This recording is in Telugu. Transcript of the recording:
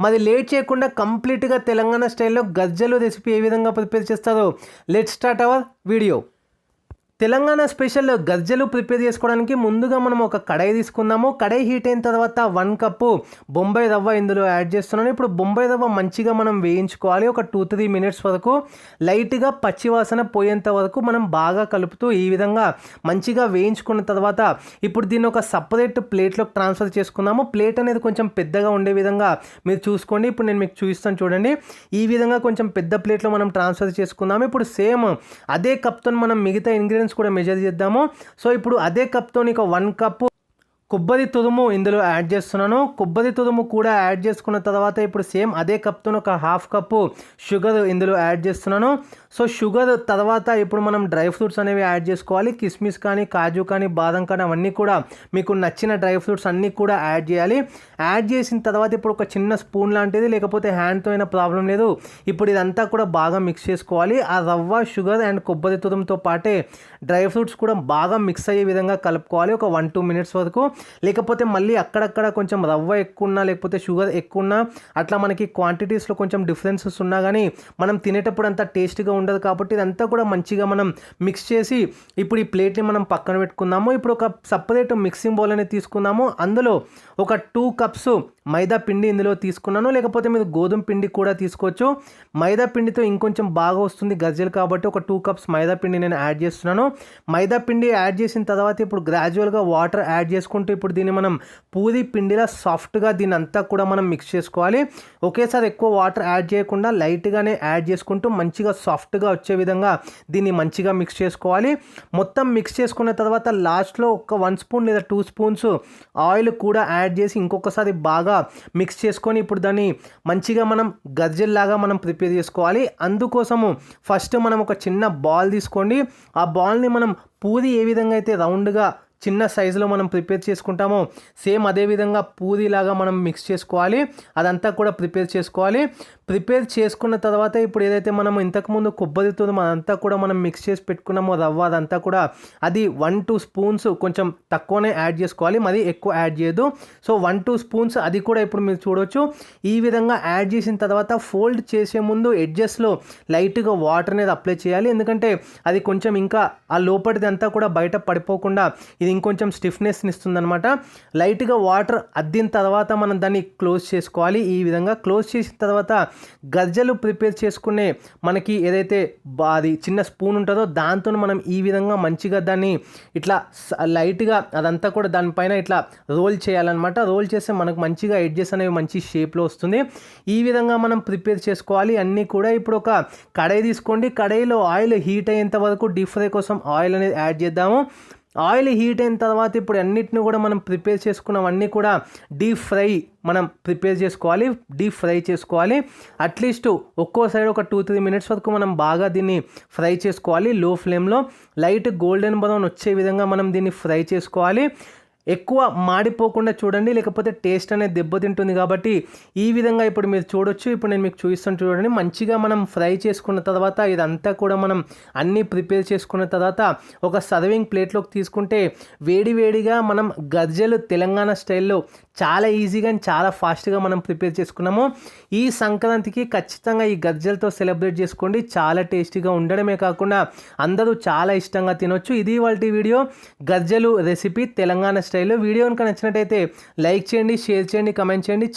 మరి లేట్ చేయకుండా కంప్లీట్గా తెలంగాణ స్టైల్లో గజ్జలు రెసిపీ ఏ విధంగా ప్రిపేర్ చేస్తారో let start our video Telangana special గజ్జలు ప్రిపేర్ చేసుకోవడానికి ముందుగా మనం ఒక కడాయి తీసుకుందాము. కడాయి హీట్ అయిన తర్వాత వన్ కప్పు బొంబాయి రవ్వ ఇందులో యాడ్ చేస్తున్నాను. ఇప్పుడు బొంబాయి రవ్వ మంచిగా మనం వేయించుకోవాలి. ఒక టూ త్రీ మినిట్స్ వరకు లైట్గా పచ్చివాసన పోయేంత వరకు మనం బాగా కలుపుతూ ఈ విధంగా మంచిగా వేయించుకున్న తర్వాత ఇప్పుడు దీన్ని ఒక సపరేట్ ప్లేట్లోకి ట్రాన్స్ఫర్ చేసుకుందాము. ప్లేట్ అనేది కొంచెం పెద్దగా ఉండే విధంగా మీరు చూసుకోండి. ఇప్పుడు నేను మీకు చూపిస్తాను చూడండి. ఈ విధంగా కొంచెం పెద్ద ప్లేట్లో మనం ట్రాన్స్ఫర్ చేసుకుందాము. ఇప్పుడు సేమ్ అదే కప్తో మనం మిగతా ఇంగ్రీడియంట్స్ కూడా మెజర్ చేద్దాము. సో ఇప్పుడు అదే కప్తో నీకు వన్ కప్పు కొబ్బరి తురుము ఇందులో యాడ్ చేస్తున్నాను. కొబ్బరి తురుము కూడా యాడ్ చేసుకున్న తర్వాత ఇప్పుడు సేమ్ అదే కప్తో ఒక హాఫ్ కప్పు షుగర్ ఇందులో యాడ్ చేస్తున్నాను. సో షుగర్ తర్వాత ఇప్పుడు మనం డ్రై ఫ్రూట్స్ అనేవి యాడ్ చేసుకోవాలి. కిస్మిస్ కానీ కాజు కానీ బాదం కానీ అవన్నీ కూడా మీకు నచ్చిన డ్రై ఫ్రూట్స్ అన్నీ కూడా యాడ్ చేయాలి. యాడ్ చేసిన తర్వాత ఇప్పుడు ఒక చిన్న స్పూన్ లాంటిది లేకపోతే హ్యాండ్తో అయినా ప్రాబ్లం లేదు. ఇప్పుడు ఇదంతా కూడా బాగా మిక్స్ చేసుకోవాలి. ఆ రవ్వ షుగర్ అండ్ కొబ్బరి తురుముతో పాటే డ్రై ఫ్రూట్స్ కూడా బాగా మిక్స్ అయ్యే విధంగా కలుపుకోవాలి. ఒక వన్ టూ మినిట్స్ వరకు లేకపోతే మళ్ళీ అక్కడక్కడ కొంచెం రవ్వ ఎక్కువ ఉన్నా లేకపోతే షుగర్ ఎక్కువ ఉన్నా అట్లా మనకి క్వాంటిటీస్లో కొంచెం డిఫరెన్సెస్ ఉన్నా కానీ మనం తినేటప్పుడు అంత టేస్ట్గా ఉండదు కాబట్టి ఇదంతా కూడా మంచిగా మనం మిక్స్ చేసి ఇప్పుడు ఈ ప్లేట్ని మనం పక్కన పెట్టుకుందాము. ఇప్పుడు ఒక సపరేట్ మిక్సింగ్ బౌల్ అనేది తీసుకుందాము. అందులో ఒక టూ కప్స్ మైదా పిండి ఇందులో తీసుకున్నాను. లేకపోతే మీరు గోధుమ పిండి కూడా తీసుకోవచ్చు. మైదా పిండితో ఇంకొంచెం బాగా వస్తుంది గజ్జలు కాబట్టి ఒక టూ కప్స్ మైదా పిండి నేను యాడ్ చేస్తున్నాను. మైదా పిండి యాడ్ చేసిన తర్వాత ఇప్పుడు గ్రాడ్యువల్గా వాటర్ యాడ్ చేసుకుంటూ ఇప్పుడు దీన్ని మనం పూరి పిండిలా సాఫ్ట్గా దీని అంతా కూడా మనం మిక్స్ చేసుకోవాలి. ఒకేసారి ఎక్కువ వాటర్ యాడ్ చేయకుండా లైట్గానే యాడ్ చేసుకుంటూ మంచిగా సాఫ్ట్గా వచ్చే విధంగా దీన్ని మంచిగా మిక్స్ చేసుకోవాలి. మొత్తం మిక్స్ చేసుకున్న తర్వాత లాస్ట్లో ఒక వన్ స్పూన్ లేదా టూ స్పూన్స్ ఆయిల్ కూడా యాడ్ చేసి ఇంకొకసారి బాగా మిక్స్ చేసుకొని ఇప్పుడు దాన్ని మంచిగా మనం గజ్జల్లాగా మనం ప్రిపేర్ చేసుకోవాలి. అందుకోసము ఫస్ట్ మనం ఒక చిన్న బాల్ తీసుకోండి. ఆ బాల్ని మనం పూరి ఏ విధంగా అయితే రౌండ్గా చిన్న సైజులో మనం ప్రిపేర్ చేసుకుంటామో సేమ్ అదే విధంగా పూరిలాగా మనం మిక్స్ చేసుకోవాలి. అదంతా కూడా ప్రిపేర్ చేసుకోవాలి. ప్రిపేర్ చేసుకున్న తర్వాత ఇప్పుడు ఏదైతే మనం ఇంతకుముందు కొబ్బరితో అదంతా కూడా మనం మిక్స్ చేసి పెట్టుకున్నామో రవ్వ అదంతా కూడా అది వన్ టూ స్పూన్స్ కొంచెం తక్కువనే యాడ్ చేసుకోవాలి. మరి ఎక్కువ యాడ్ చేయదు సో వన్ టూ స్పూన్స్ అది కూడా ఇప్పుడు మీరు చూడవచ్చు ఈ విధంగా యాడ్ చేసిన తర్వాత ఫోల్డ్ చేసే ముందు ఎడ్జెస్లో లైట్గా వాటర్ అనేది అప్లై చేయాలి. ఎందుకంటే అది కొంచెం ఇంకా ఆ లోపటిదంతా అంతా కూడా బయట పడిపోకుండా ఇది ఇంకొంచెం స్టిఫ్నెస్ని ఇస్తుంది అనమాట లైట్గా వాటర్ అద్దిన తర్వాత మనం దాన్ని క్లోజ్ చేసుకోవాలి. ఈ విధంగా క్లోజ్ చేసిన తర్వాత గజ్జలు ప్రిపేర్ చేసుకునే మనకి ఏదైతే అది చిన్న స్పూన్ ఉంటుందో దాంతో మనం ఈ విధంగా మంచిగా దాన్ని ఇట్లా స- లైట్గా అదంతా కూడా దానిపైన ఇట్లా రోల్ చేయాలన్నమాట. రోల్ చేస్తే మనకు మంచిగా ఎడ్జెస్ అనేవి మంచి షేప్లో వస్తుంది. ఈ విధంగా మనం ప్రిపేర్ చేసుకోవాలి. అన్నీ కూడా ఇప్పుడు ఒక కడాయి తీసుకోండి. కడాయిలో ఆయిల్ హీట్ అయ్యేంత వరకు డీప్ ఫ్రై కోసం ఆయిల్ అనేది యాడ్ చేద్దాము. ఆయిల్ హీట్ అయిన తర్వాత ఇప్పుడు అన్నిటిని కూడా మనం ప్రిపేర్ చేసుకున్నవన్నీ కూడా డీప్ ఫ్రై మనం ప్రిపేర్ చేసుకోవాలి డీప్ ఫ్రై చేసుకోవాలి. అట్లీస్ట్ ఒక్కో సైడ్ ఒక టూ త్రీ మినిట్స్ వరకు మనం బాగా దీన్ని ఫ్రై చేసుకోవాలి లో ఫ్లేమ్లో. లైట్ గోల్డెన్ బ్రౌన్ వచ్చే విధంగా మనం దీన్ని ఫ్రై చేసుకోవాలి. ఎక్కువ మాడిపోకుండా చూడండి లేకపోతే టేస్ట్ అనేది దెబ్బతింటుంది కాబట్టి ఈ విధంగా ఇప్పుడు మీరు చూడొచ్చు. ఇప్పుడు నేను మీకు చూపిస్తాను చూడండి. మంచిగా మనం ఫ్రై చేసుకున్న తర్వాత ఇదంతా కూడా మనం అన్నీ ప్రిపేర్ చేసుకున్న తర్వాత ఒక సర్వింగ్ ప్లేట్లోకి తీసుకుంటే వేడివేడిగా మనం గజ్జలు తెలంగాణ స్టైల్లో చాలా ఈజీగా అండ్ చాలా ఫాస్ట్గా మనం ప్రిపేర్ చేసుకున్నాము. ఈ సంక్రాంతికి ఖచ్చితంగా ఈ గజ్జలతో సెలబ్రేట్ చేసుకోండి. చాలా టేస్టీగా ఉండడమే కాకుండా అందరూ చాలా ఇష్టంగా తినొచ్చు. ఇది వాళ్ళ వీడియో. గజ్జలు రెసిపీ తెలంగాణ స్టైల్లో వీడియో కనుక నచ్చినట్టయితే లైక్ చేయండి షేర్ చేయండి కమెంట్ చేయండి.